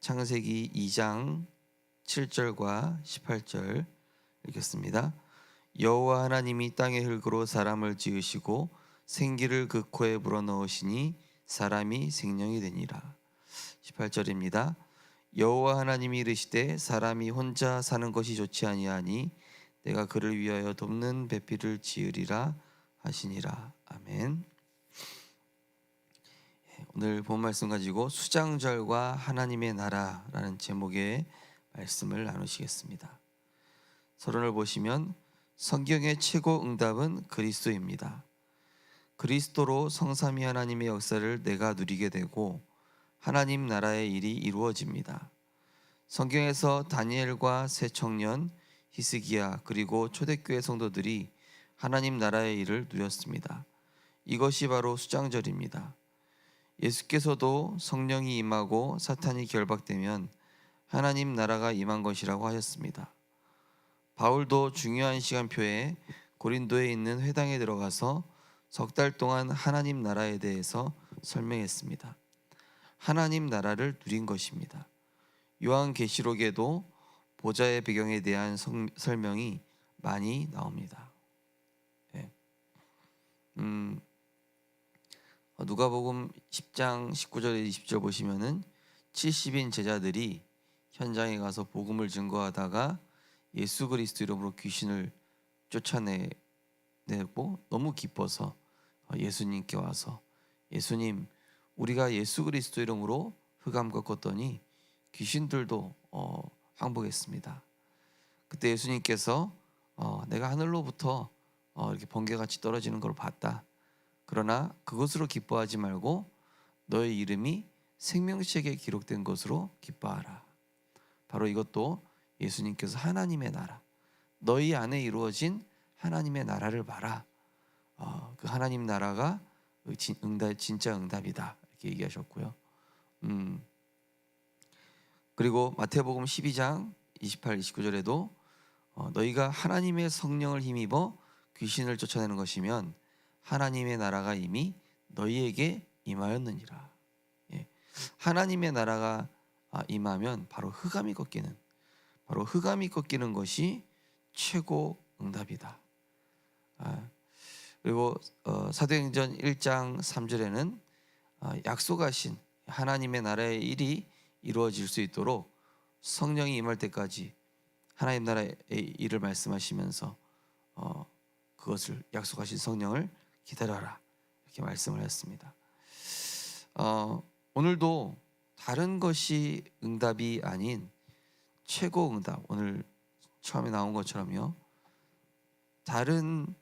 창세기 2장 7절과 18절 읽겠습니다. 여호와 하나님이 땅의 흙으로 사람을 지으시고 생기를 그 코에 불어넣으시니 사람이 생명이 되니라. 18절입니다. 여호와 하나님이 이르시되 사람이 혼자 사는 것이 좋지 아니하니 내가 그를 위하여 돕는 배필을 지으리라 하시니라. 아멘. 예, 오늘 본 말씀 가지고 수장절과 하나님의 나라라는 제목의 말씀을 나누시겠습니다. 서론을 보시면 성경의 최고 응답은 그리스도입니다. 그리스도로 성삼위 하나님의 역사를 내가 누리게 되고 하나님 나라의 일이 이루어집니다. 성경에서 다니엘과 새 청년 히스기야 그리고 초대교회 성도들이 하나님 나라의 일을 누렸습니다. 이것이 바로 수장절입니다. 예수께서도 성령이 임하고 사탄이 결박되면 하나님 나라가 임한 것이라고 하셨습니다. 바울도 중요한 시간표에 고린도에 있는 회당에 들어가서 석 달 동안 하나님 나라에 대해서 설명했습니다. 하나님 나라를 누린 것입니다. 요한 계시록에도 보좌의 배경에 대한 성, 설명이 많이 나옵니다. 예. 음, 어, 누가복음 10장 19절에 20절 보시면은 70인 제자들이 현장에 가서 복음을 증거하다가 예수 그리스도 이름으로 귀신을 쫓아내고 너무 기뻐서 어, 예수님께 와서 예수님 우리가 예수 그리스도 이름으로 흑암 꺾었더니 귀신들도 어, 항복했습니다. 그때 예수님께서 어, 내가 하늘로부터 어, 이렇게 번개같이 떨어지는 걸 봤다. 그러나 그것으로 기뻐하지 말고 너의 이름이 생명책에 기록된 것으로 기뻐하라. 바로 이것도 예수님께서 하나님의 나라, 너희 안에 이루어진 하나님의 나라를 봐라. 어, 그 하나님 나라가 응답 진짜 응답이다 이렇게 얘기하셨고요. 음, 그리고 마태복음 12장 28, 29절에도 어, 너희가 하나님의 성령을 힘입어 귀신을 쫓아내는 것이면 하나님의 나라가 이미 너희에게 임하였느니라. 예. 하나님의 나라가 아, 임하면 바로 흑암이 꺾이는 바로 흑암이 꺾이는 것이 최고 응답이다. 아, 그리고 어, 사도행전 1장 3절에는 아, 약속하신 하나님의 나라의 일이 이루어질 수 있도록 성령이 임할 때까지 하나님 나라의 일을 말씀하시면서 어, 그것을 약속하신 성령을 기다려라 이렇게 말씀을 했습니다. 어, 오늘도 다른 것이 응답이 아닌 최고 응답 오늘 처음에 나온 것처럼요. 다른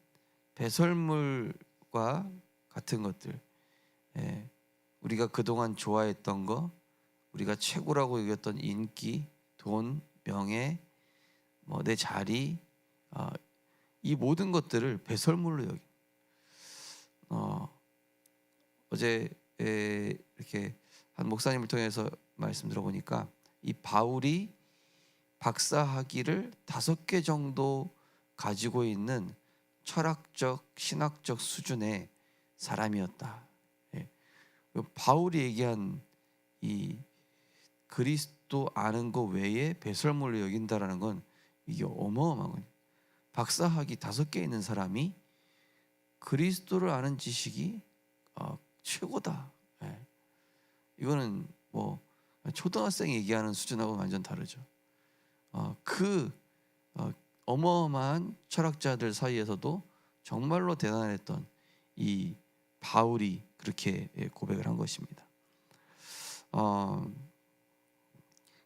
배설물과 같은 것들 예, 우리가 그동안 좋아했던 거 우리가 최고라고 여겼던 인기, 돈, 명예, 뭐 내 자리, 어, 이 모든 것들을 배설물로 여기. 어제 에, 이렇게 한 목사님을 통해서 말씀 들어보니까 이 바울이 박사학위를 다섯 개 정도 가지고 있는 철학적 신학적 수준의 사람이었다. 예. 바울이 얘기한 이 그리스도 아는 것 외에 배설물로 여긴다라는 건 이게 어마어마한 거예요. 박사학위 다섯 개 있는 사람이 그리스도를 아는 지식이 어, 최고다. 예. 이거는 뭐 초등학생이 얘기하는 수준하고 완전 다르죠. 어, 그 어, 어마어마한 철학자들 사이에서도 정말로 대단했던 이 바울이 그렇게 예, 고백을 한 것입니다. 어,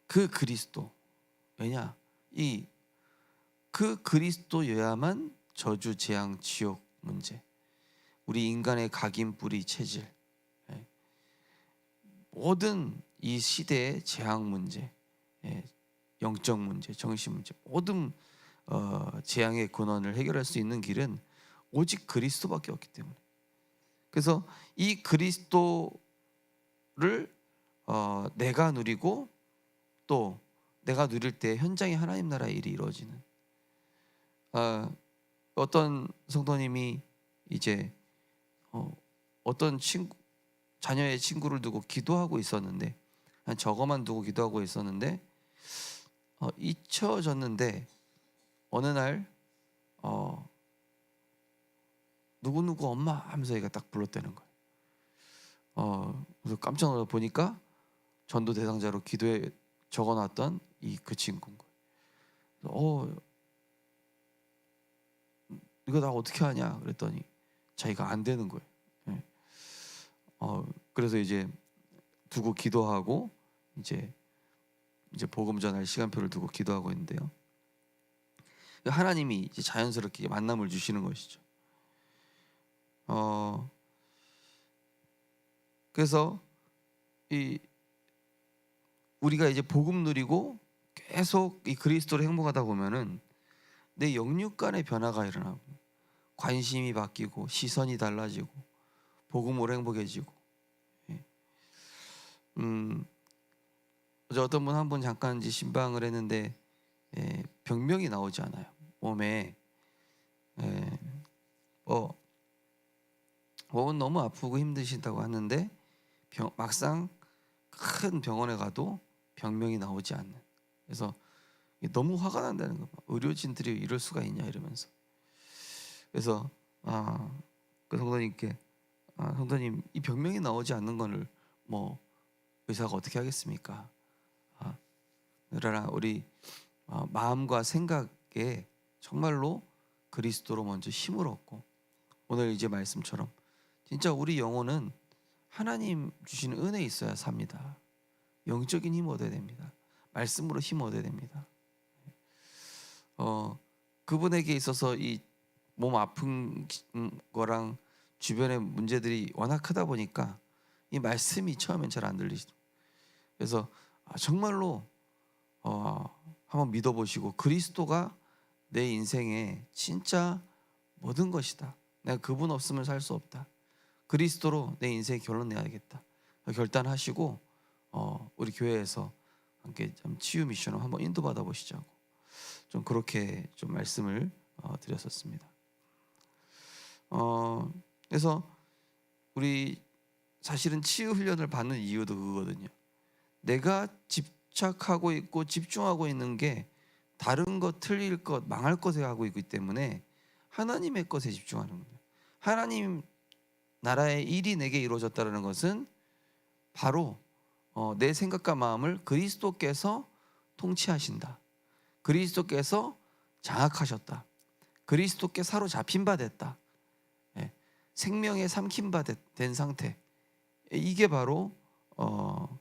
그 그리스도 왜냐 이 그 그리스도여야만 저주 재앙 지옥 문제 우리 인간의 각인 뿌리 체질 예. 모든 이 시대의 재앙 문제 예. 영적 문제 정신 문제 모든 어, 재앙의 근원을 해결할 수 있는 길은 오직 그리스도밖에 없기 때문에 그래서 이 그리스도를 어, 내가 누리고 또 내가 누릴 때 현장에 하나님 나라의 일이 이루어지는 어, 어떤 성도님이 이제 어, 어떤 친구 자녀의 친구를 두고 기도하고 있었는데 한 저거만 두고 기도하고 있었는데 어, 잊혀졌는데 어느 날 어, 누구 누구 엄마 하면서 얘가 딱 불렀다는 거예요. 어, 그래서 깜짝 놀라 보니까 전도 대상자로 기도에 적어놨던 이 그 친구인 거예요. 어, 이거 나 어떻게 하냐 그랬더니 자기가 안 되는 거예요. 예. 어, 그래서 이제 두고 기도하고 이제 이제 복음 전할 시간표를 두고 기도하고 있는데요. 하나님이 이제 자연스럽게 만남을 주시는 것이죠. 어 그래서 이 우리가 이제 복음 누리고 계속 이 그리스도를 행복하다 보면은 내 영육 간의 변화가 일어나고 관심이 바뀌고 시선이 달라지고 복음으로 행복해지고. 예. 음 어제 어떤 분한분 잠깐 이제 신방을 했는데 예, 병명이 나오지 않아요. 몸에. 예, 뭐 몸은 너무 아프고 힘드신다고 하는데 병, 막상 큰 병원에 가도 병명이 나오지 않는. 그래서 너무 화가 난다는 거 의료진들이 이럴 수가 있냐 이러면서 그래서 아 그 성도님께 아, 성도님 이 병명이 나오지 않는 거를 뭐 의사가 어떻게 하겠습니까? 아, 그러나 우리 어, 마음과 생각에 정말로 그리스도로 먼저 힘을 얻고 오늘 이제 말씀처럼 진짜 우리 영혼은 하나님 주시는 은혜 있어야 삽니다. 영적인 힘 얻어야 됩니다. 말씀으로 힘 얻어야 됩니다. 어 그분에게 있어서 이 몸 아픈 거랑 주변의 문제들이 워낙 크다 보니까 이 말씀이 처음엔 잘 안 들리시죠. 그래서 아, 정말로 어, 한번 믿어보시고 그리스도가 내 인생의 진짜 모든 것이다. 내가 그분 없으면 살 수 없다. 그리스도로 내 인생 결론 내야겠다. 결단하시고 어, 우리 교회에서 함께 좀 치유 미션을 한번 인도받아 보시자고 좀 그렇게 좀 말씀을 어, 드렸었습니다. 어, 그래서 우리 사실은 치유 훈련을 받는 이유도 그거거든요. 내가 집착하고 있고 집중하고 있는 게 다른 것, 틀릴 것, 망할 것에 하고 있기 때문에 하나님의 것에 집중하는 거예요. 하나님 나라의 일이 내게 이루어졌다는 것은 바로 어, 내 생각과 마음을 그리스도께서 통치하신다. 그리스도께서 장악하셨다. 그리스도께 사로잡힌 바 됐다. 예, 생명에 삼킨 바된 상태. 이게 바로 어,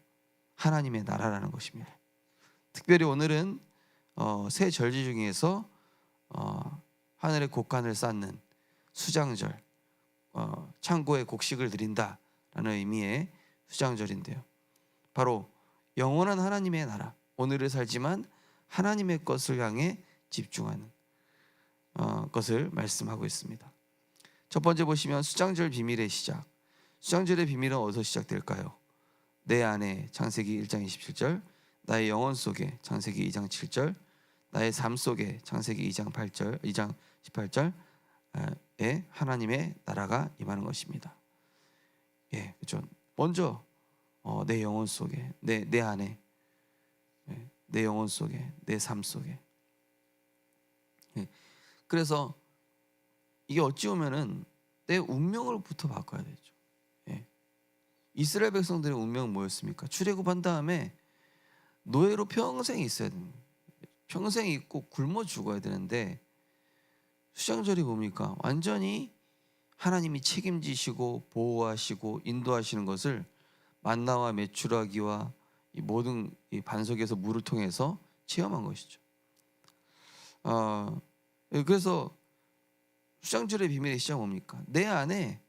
하나님의 나라라는 것입니다. 특별히 오늘은 어, 새 절기 중에서 어, 하늘의 곡간을 쌓는 수장절, 어, 창고에 곡식을 드린다라는 의미의 수장절인데요. 바로 영원한 하나님의 나라, 오늘을 살지만 하나님의 것을 향해 집중하는 어, 것을 말씀하고 있습니다. 첫 번째 보시면 수장절 비밀의 시작. 수장절의 비밀은 어디서 시작될까요? 내 안에 창세기 1장 27절, 나의 영혼 속에 창세기 2장 7절, 나의 삶 속에 창세기 2장 8절, 2장 18절에 하나님의 나라가 임하는 것입니다. 예, 그렇죠. 먼저 어, 내 영혼 속에, 내 내 안에, 예, 내 영혼 속에, 내 삶 속에. 예, 그래서 이게 어찌 보면은 내 운명을부터 바꿔야 되죠. 예. 이스라엘 백성들의 운명은 뭐였습니까? 출애굽한 다음에 노예로 평생 있어야 됩니다. 평생 있고 굶어 죽어야 되는데 수장절이 뭡니까? 완전히 하나님이 책임지시고 보호하시고 인도하시는 것을 만나와 메추라기와 이 모든 이 반석에서 물을 통해서 체험한 것이죠. 어, 그래서 수장절의 비밀의 시작 뭡니까? 내 안에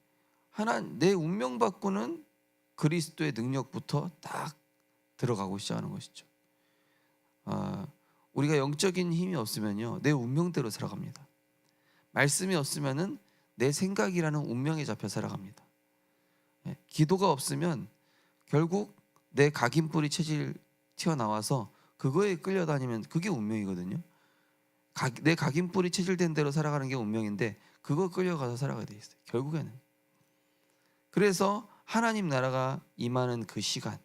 하나 내 운명 바꾸는 그리스도의 능력부터 딱 들어가고 시작하는 것이죠. 어, 우리가 영적인 힘이 없으면요 내 운명대로 살아갑니다. 말씀이 없으면은 내 생각이라는 운명에 잡혀 살아갑니다. 예, 기도가 없으면 결국 내 각인 뿌리 체질 튀어나와서 그거에 끌려다니면 그게 운명이거든요. 각, 내 각인뿌리 체질된 대로 살아가는 게 운명인데 그거 끌려가서 살아가게 돼 있어요. 결국에는. 그래서 하나님 나라가 임하는 그 시간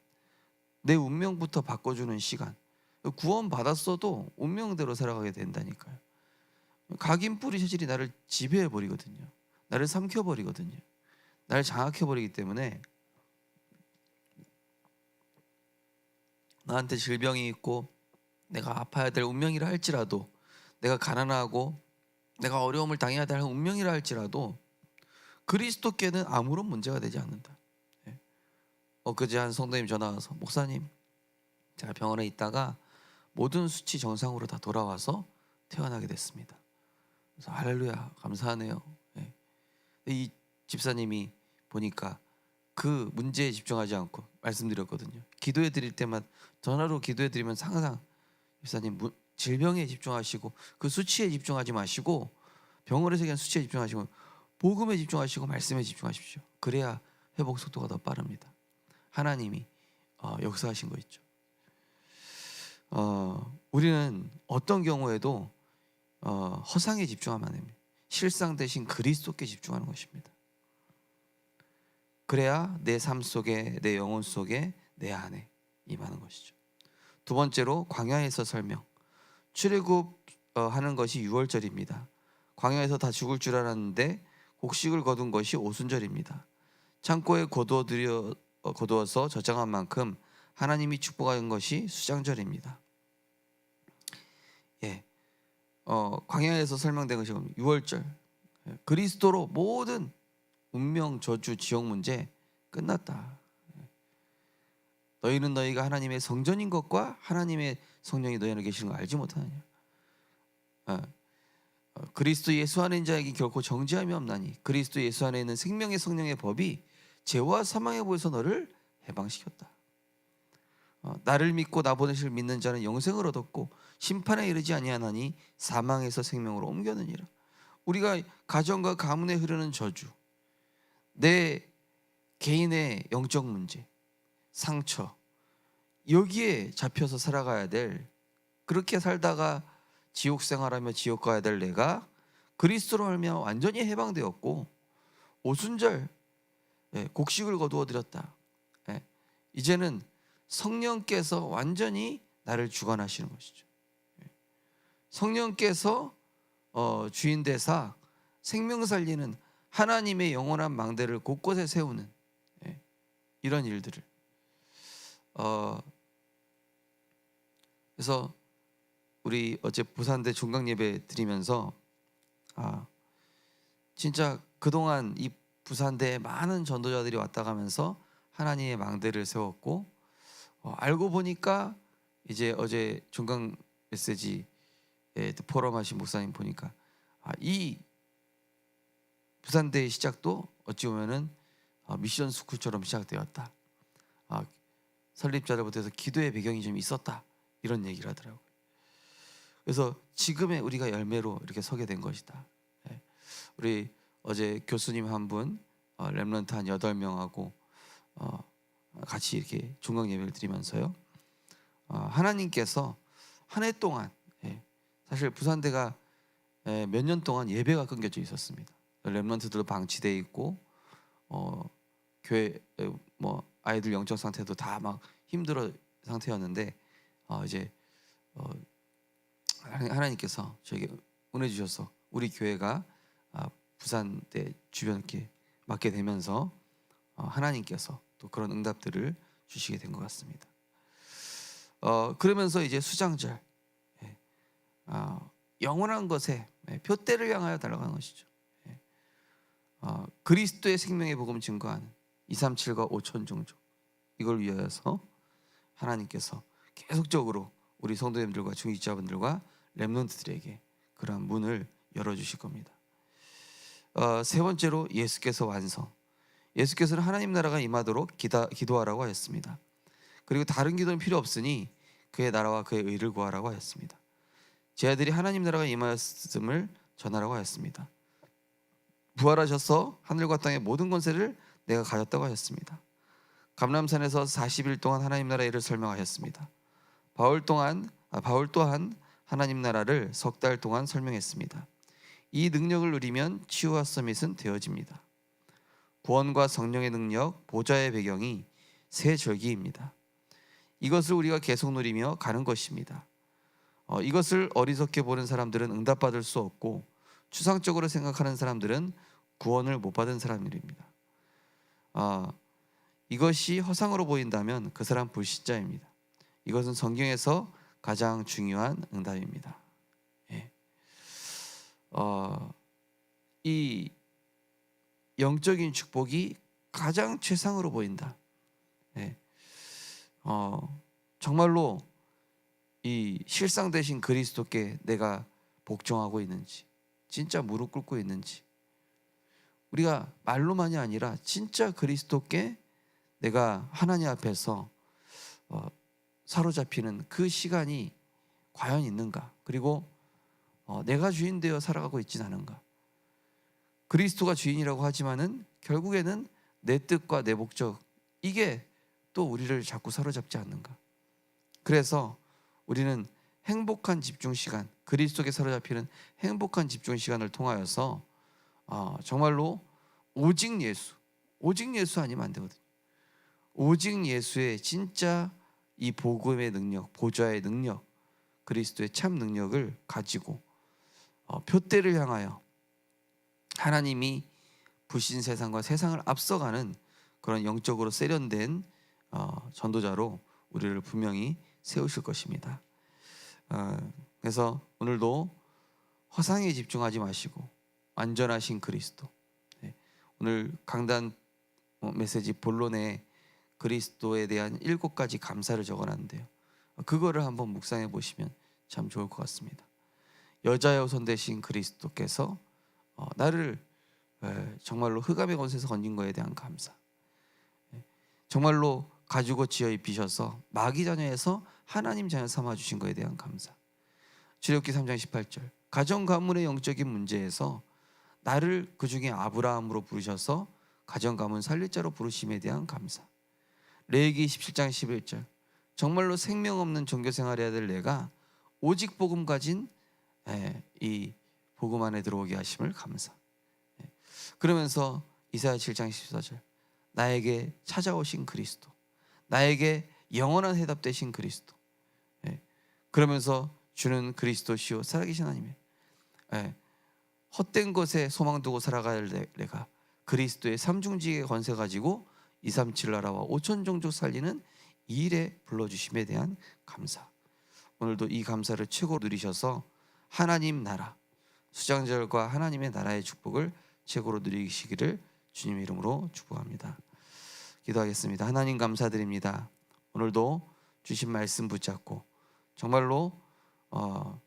내 운명부터 바꿔주는 시간. 구원 받았어도 운명대로 살아가게 된다니까요. 각인 뿌리 체질이 나를 지배해 버리거든요. 나를 삼켜 버리거든요. 나를 장악해 버리기 때문에 나한테 질병이 있고 내가 아파야 될 운명이라 할지라도 내가 가난하고 내가 어려움을 당해야 될 운명이라 할지라도 그리스도께는 아무런 문제가 되지 않는다. 예. 엊그제 한 성도님 전화 와서 목사님 제가 병원에 있다가 모든 수치 정상으로 다 돌아와서 태어나게 됐습니다. 그래서 할렐루야 감사하네요. 예. 이 집사님이 보니까 그 문제에 집중하지 않고 말씀드렸거든요. 기도해 드릴 때만 전화로 기도해 드리면 항상 집사님 무- 질병에 집중하시고 그 수치에 집중하지 마시고 병원에서 그냥 수치에 집중하시고 복음에 집중하시고 말씀에 집중하십시오. 그래야 회복 속도가 더 빠릅니다. 하나님이 어, 역사하신 거 있죠. 어, 우리는 어떤 경우에도 어, 허상에 집중하면 안 됩니다. 실상 대신 그리스도께 집중하는 것입니다. 그래야 내 삶 속에 내 영혼 속에 내 안에 임하는 것이죠. 두 번째로 광야에서 설명. 출애굽 어, 하는 것이 유월절입니다. 광야에서 다 죽을 줄 알았는데 곡식을 거둔 것이 오순절입니다. 창고에 거두어 들여 어, 거두어서 저장한 만큼 하나님이 축복한 것이 수장절입니다. 예, 어, 광야에서 설명된 것이 유월절. 예, 그리스도로 모든 운명, 저주, 지옥 문제 끝났다. 너희는 너희가 하나님의 성전인 것과 하나님의 성령이 너희 안에 계시는 걸 알지 못하느냐. 어, 어, 그리스도 예수 안에 있는 자에게 결코 정죄함이 없나니 그리스도 예수 안에 있는 생명의 성령의 법이 죄와 사망의 보에서 너를 해방시켰다. 어, 나를 믿고 나 보내실 믿는 자는 영생을 얻었고 심판에 이르지 아니하나니 사망에서 생명으로 옮겨느니라. 우리가 가정과 가문에 흐르는 저주, 내 개인의 영적 문제, 상처 여기에 잡혀서 살아가야 될 그렇게 살다가 지옥 생활하며 지옥 가야 될 내가 그리스도로 알면 완전히 해방되었고 오순절 예, 곡식을 거두어 드렸다. 예, 이제는 성령께서 완전히 나를 주관하시는 것이죠. 예, 성령께서 어, 주인 대사 생명 살리는 하나님의 영원한 망대를 곳곳에 세우는 예, 이런 일들을 어, 그래서 우리 어제 부산대 종강 예배 드리면서 아 진짜 그동안 이 부산대에 많은 전도자들이 왔다 가면서 하나님의 망대를 세웠고 어, 알고 보니까 이제 어제 종강 메시지 포럼하신 목사님 보니까 아, 이 부산대의 시작도 어찌 보면은 어, 미션 스쿨처럼 시작되었다. 아, 설립자들부터 해서 기도의 배경이 좀 있었다 이런 얘기를 하더라고요. 그래서 지금의 우리가 열매로 이렇게 서게 된 것이다. 예. 우리 어제 교수님 한 분, 어, 렘런트 한 여덟 명하고 어, 같이 이렇게 중간 예배를 드리면서요. 어, 하나님께서 한 해 동안 예, 사실 부산대가 예, 몇년 동안 예배가 끊겨져 있었습니다. 렘런트들도 방치돼 있고 어, 교회 에, 뭐 아이들 영적 상태도 다 막 힘들어 상태였는데 어, 이제 어, 하나님- 하나님께서 저에게 은혜 주셔서 우리 교회가 아, 부산대 주변 이렇게 맡게 되면서 어, 하나님께서 또 그런 응답들을 주시게 된 것 같습니다. 어, 그러면서 이제 수장절 예, 어, 영원한 것에 예, 표대를 향하여 달려가는 것이죠. 예. 어, 그리스도의 생명의 복음 증거하는 237과 5천 종족 이걸 위하여서 하나님께서 계속적으로 우리 성도님들과 중직자분들과 렘넌트들에게 그러한 문을 열어주실 겁니다. 어, 세 번째로 예수께서 완성. 예수께서는 하나님 나라가 임하도록 기다, 기도하라고 하였습니다. 그리고 다른 기도는 필요 없으니 그의 나라와 그의 의를 구하라고 하였습니다. 제 아들이 하나님 나라가 임하였음을 전하라고 하였습니다. 부활하셔서 하늘과 땅의 모든 권세를 내가 가졌다고 하였습니다. 감람산에서 40일 동안 하나님 나라의 일을 설명하였습니다. 바울 동안 아, 바울 또한 하나님 나라를 석 달 동안 설명했습니다. 이 능력을 누리면 치유와 서밋은 되어집니다. 구원과 성령의 능력, 보좌의 배경이 새 절기입니다. 이것을 우리가 계속 누리며 가는 것입니다. 어, 이것을 어리석게 보는 사람들은 응답받을 수 없고 추상적으로 생각하는 사람들은 구원을 못 받은 사람들입니다. 어, 이것이 허상으로 보인다면 그 사람 불신자입니다. 이것은 성경에서 가장 중요한 응답입니다. 예. 어, 이 영적인 축복이 가장 최상으로 보인다. 예. 어, 정말로 이 실상 대신 그리스도께 내가 복종하고 있는지, 진짜 무릎 꿇고 있는지, 우리가 말로만이 아니라 진짜 그리스도께 내가 하나님 앞에서 어, 사로잡히는 그 시간이 과연 있는가? 그리고 어, 내가 주인 되어 살아가고 있진 않은가? 그리스도가 주인이라고 하지만은 결국에는 내 뜻과 내 목적 이게 또 우리를 자꾸 사로잡지 않는가? 그래서 우리는 행복한 집중 시간, 그리스도께 사로잡히는 행복한 집중 시간을 통하여서 어, 정말로 오직 예수, 오직 예수 아니면 안 되거든요. 오직 예수의 진짜 이 복음의 능력, 보좌의 능력, 그리스도의 참 능력을 가지고 어, 표대를 향하여 하나님이 부신 세상과 세상을 앞서가는 그런 영적으로 세련된 어, 전도자로 우리를 분명히 세우실 것입니다. 어, 그래서 오늘도 허상에 집중하지 마시고 완전하신 그리스도. 네, 오늘 강단 어, 메시지 본론에 그리스도에 대한 일곱 가지 감사를 적어놨는데요. 그거를 한번 묵상해 보시면 참 좋을 것 같습니다. 여자여 손 대신 그리스도께서 어, 나를 에, 정말로 흑암의 권세에서 건진 거에 대한 감사. 예, 정말로 가지고 지어 입히셔서 마귀 자녀에서 하나님 자녀 삼아 주신 거에 대한 감사. 주력기 3장 18절. 가정 가문의 영적인 문제에서 나를 그 중에 아브라함으로 부르셔서 가정 가문 살릴 자로 부르심에 대한 감사. 레기 17장 11절. 정말로 생명 없는 종교 생활해야 될 내가 오직 복음 가진 예, 이 복음 안에 들어오게 하심을 감사. 예. 그러면서 이사야 7장 14절. 나에게 찾아오신 그리스도. 나에게 영원한 해답 되신 그리스도. 예. 그러면서 주는 그리스도시요 살아계신 하나님의 예. 헛된 것에 소망 두고 살아갈 내- 내가 그리스도의 삼중직의 권세 가지고 237 나라와 5천 종족 살리는 이 일에 불러주심에 대한 감사. 오늘도 이 감사를 최고로 누리셔서 하나님 나라 수장절과 하나님의 나라의 축복을 최고로 누리시기를 주님의 이름으로 축복합니다. 기도하겠습니다. 하나님 감사드립니다. 오늘도 주신 말씀 붙잡고 정말로 어,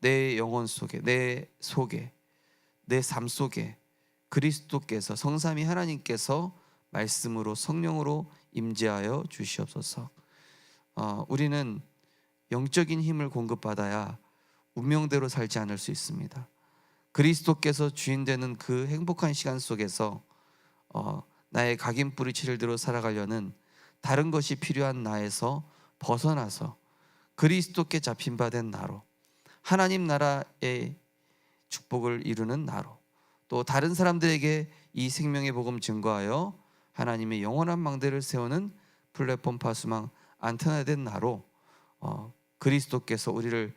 내 영혼 속에 내 속에 내 삶 속에 그리스도께서 성삼위 하나님께서 말씀으로 성령으로 임재하여 주시옵소서. 어, 우리는 영적인 힘을 공급받아야 운명대로 살지 않을 수 있습니다. 그리스도께서 주인 되는 그 행복한 시간 속에서 어, 나의 각인 뿌리치를 대로 살아가려는 다른 것이 필요한 나에서 벗어나서 그리스도께 잡힌 바 된 나로 하나님 나라의 축복을 이루는 나로 또 다른 사람들에게 이 생명의 복음 증거하여 하나님의 영원한 망대를 세우는 플랫폼 파수망 안테나 된 나로 어, 그리스도께서 우리를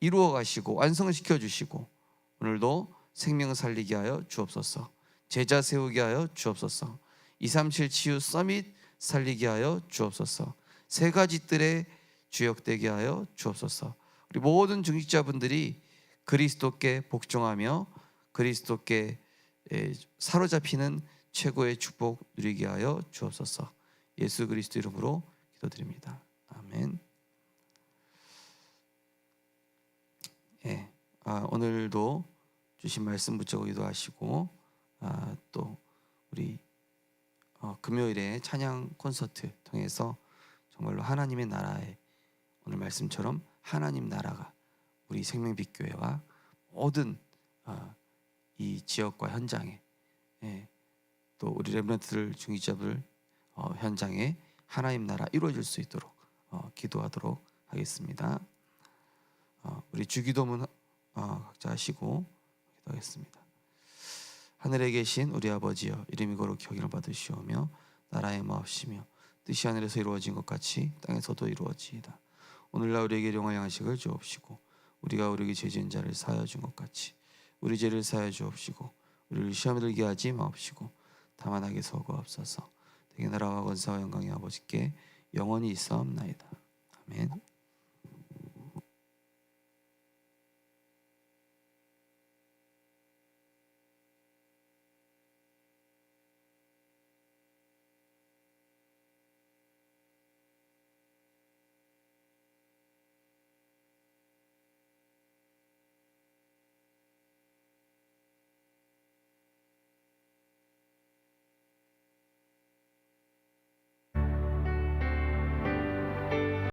이루어 가시고 완성을 시켜 주시고 오늘도 생명 살리게 하여 주옵소서. 제자 세우게 하여 주옵소서. 237 치유 서밋 살리게 하여 주옵소서. 세 가지 뜰에 주역되게 하여 주옵소서. 우리 모든 중직자분들이 그리스도께 복종하며 그리스도께 에, 사로잡히는 최고의 축복 누리게 하여 주옵소서. 예수 그리스도 이름으로 기도드립니다. 아멘. 예, 아, 오늘도 주신 말씀 붙잡고 기도하시고 아, 또 우리 어, 금요일에 찬양 콘서트 통해서 정말로 하나님의 나라에 오늘 말씀처럼 하나님 나라가 우리 생명빛 교회와 모든 어, 이 지역과 현장에 예, 또 우리 렘런트들 중직자들 어, 현장에 하나님 나라 이루어질 수 있도록 어, 기도하도록 하겠습니다. 어, 우리 주기도문 어, 각자 하시고 기도하겠습니다. 하늘에 계신 우리 아버지여 이름이 거룩히 여김을 받으시오며 나라의 마옵시며 뜻이 하늘에서 이루어진 것 같이 땅에서도 이루어지이다. 오늘날 우리에게 영화 양식을 주옵시고 우리가 우리에게 죄진 자를 사여준 것 같이 우리 죄를 사여주옵시고 우리를 시험에 들게 하지 마옵시고 다만 하게 소구없어서 되게 나라와 권사와 영광의 아버지께 영원히 있사옵나이다. 아멘.